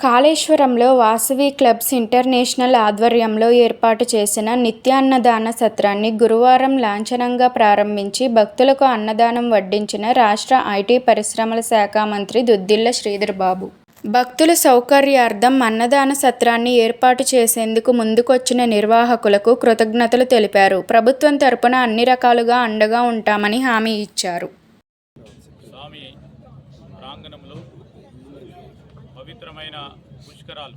కాళేశ్వరంలో Vasavi clubs international ఆధ్వర్యంలో ఏర్పాటు చేసిన నిత్యాన్నదాన సత్రాన్ని గురువారం లాంఛనంగా ప్రారంభించి భక్తులకు అన్నదానం వడ్డించిన రాష్ట్ర ఐటీ పరిశ్రమల శాఖ మంత్రి దుద్దిల్ల శ్రీధర్ బాబు భక్తుల సౌకర్యార్థం అన్నదాన సత్రాన్ని ఏర్పాటు చేసేందుకు ముందుకొచ్చిన నిర్వాహకులకు కృతజ్ఞతలు తెలిపారు. ప్రభుత్వం తరపున అన్ని రకాలుగా అండగా ఉంటామని హామీ ఇచ్చారు స్వామి ప్రాంగణంలో పవిత్రమైన పుష్కరాలు.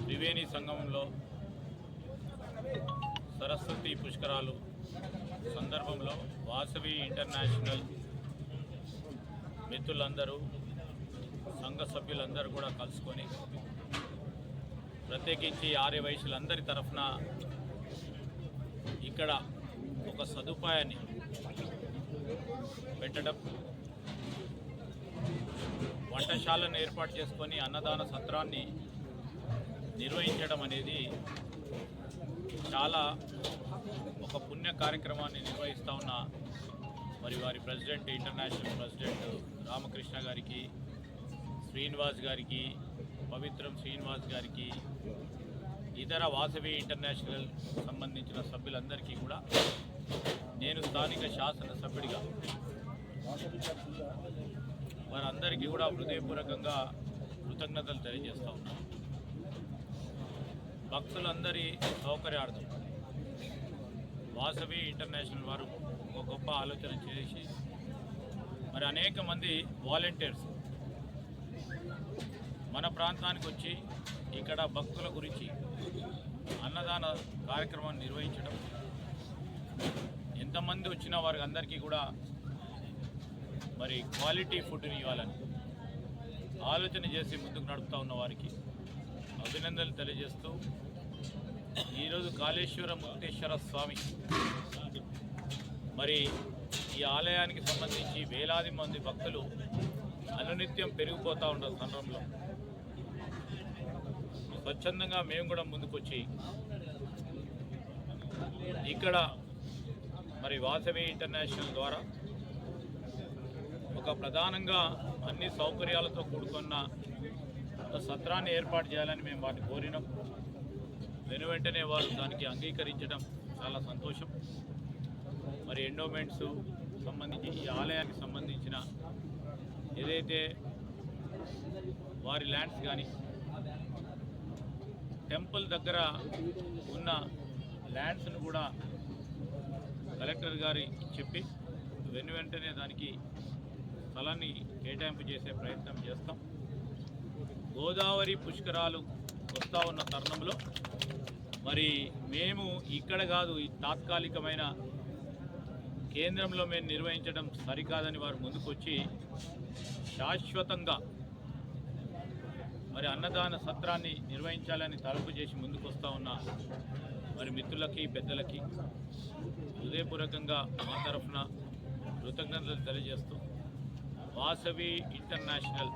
త్రివేణి సంగమంలో సరస్వతి పుష్కరాలు సందర్భంలో వాసవి ఇంటర్నేషనల్ మిత్రులందరూ సంఘ సభ్యులందరూ కూడా కలుసుకొని ప్రత్యేకించి ఆర్య వయసులందరి తరఫున ఇక్కడ ఒక సదుపాయాన్ని పెట్టడం వంటశాలను ఏర్పాటు చేసుకొని అన్నదాన సత్రాన్ని నిర్వహించడం అనేది చాలా ఒక పుణ్య కార్యక్రమాన్ని నిర్వహిస్తూ ఉన్న మరి వారి ప్రెసిడెంట్ ఇంటర్నేషనల్ ప్రెసిడెంట్ రామకృష్ణ గారికి శ్రీనివాస్ గారికి పవిత్రం శ్రీనివాస్ గారికి ఇతర వాసవి ఇంటర్నేషనల్ సంబంధించిన సభ్యులందరికీ కూడా నేను స్థానిక శాసనసభ్యుడిగా వారందరికీ కూడా హృదయపూర్వకంగా కృతజ్ఞతలు తెలియజేస్తూ ఉన్నాం. భక్తులందరి సౌకర్యార్థం. వాసవి ఇంటర్నేషనల్ వారు ఒక గొప్ప ఆలోచన చేసి మరి అనేక మంది వాలంటీర్స్ మన ప్రాంతానికి వచ్చి ఇక్కడ భక్తుల గురించి అన్నదాన కార్యక్రమాన్ని నిర్వహించడం ఎంతమంది వచ్చిన వారికి అందరికీ కూడా మరి క్వాలిటీ ఫుడ్ని ఇవ్వాలని ఆలోచన చేసి ముందుకు నడుపుతా ఉన్న వారికి అభినందనలు తెలియజేస్తూ ఈరోజు కాళేశ్వర ముక్తేశ్వర స్వామి. మరి ఈ ఆలయానికి సంబంధించి వేలాది మంది భక్తులు అనునిత్యం పెరిగిపోతూ ఉంటారు సంద్రంలో స్వచ్ఛందంగా మేము కూడా ముందుకొచ్చి ఇక్కడ మరి వాసవి ఇంటర్నేషనల్ ద్వారా ఒక ప్రధానంగా అన్ని సౌకర్యాలతో కూడుకున్న సత్రాన్ని ఏర్పాటు చేయాలని మేము వారిని కోరినాం. వెను వెంటనే వారు దానికి అంగీకరించడం చాలా సంతోషం. మరి ఎండోమెంట్స్ సంబంధించి ఈ ఆలయానికి సంబంధించిన ఏదైతే వారి ల్యాండ్స్ కానీ టెంపుల్ దగ్గర ఉన్న ల్యాండ్స్ను కూడా కలెక్టర్ గారి చెప్పి వెను వెంటనే దానికి స్థలాన్ని కేటాయింపు చేసే ప్రయత్నం చేస్తాం. గోదావరి పుష్కరాలు వస్తూ ఉన్న తరుణంలో మరి మేము ఇక్కడ కాదు ఈ తాత్కాలికమైన కేంద్రంలో మేము నిర్వహించడం సరికాదని వారు ముందుకొచ్చి శాశ్వతంగా మరి అన్నదాన సత్రాన్ని నిర్వహించాలని తలుపు చేసి ముందుకొస్తా ఉన్న మరి మిత్రులకి పెద్దలకి హృదయపూర్వకంగా మా తరఫున కృతజ్ఞతలు తెలియజేస్తూ వాసవి ఇంటర్నేషనల్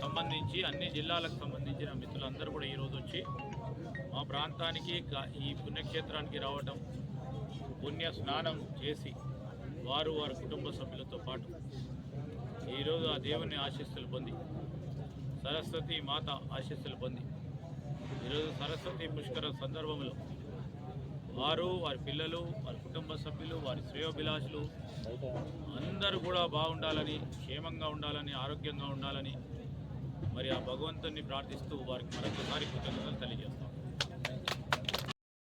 సంబంధించి అన్ని జిల్లాలకు సంబంధించిన మిత్రులందరూ కూడా ఈరోజు వచ్చి మా ప్రాంతానికి ఈ పుణ్యక్షేత్రానికి రావడం పుణ్య స్నానం చేసి వారు వారి కుటుంబ సభ్యులతో పాటు ఈరోజు ఆ దేవుని ఆశీస్సులు పొంది సరస్వతి మాత ఆశీస్సులు పొంది ఈరోజు సరస్వతి పుష్కర సందర్భంలో వారు వారి పిల్లలు వారి కుటుంబ సభ్యులు వారి శ్రేయోభిలాషులు అందరూ కూడా బాగుండాలని క్షేమంగా ఉండాలని ఆరోగ్యంగా ఉండాలని మరి ఆ భగవంతుని ప్రార్థిస్తూ వారికి మరొకసారి కృతజ్ఞతలు తెలియజేస్తాం.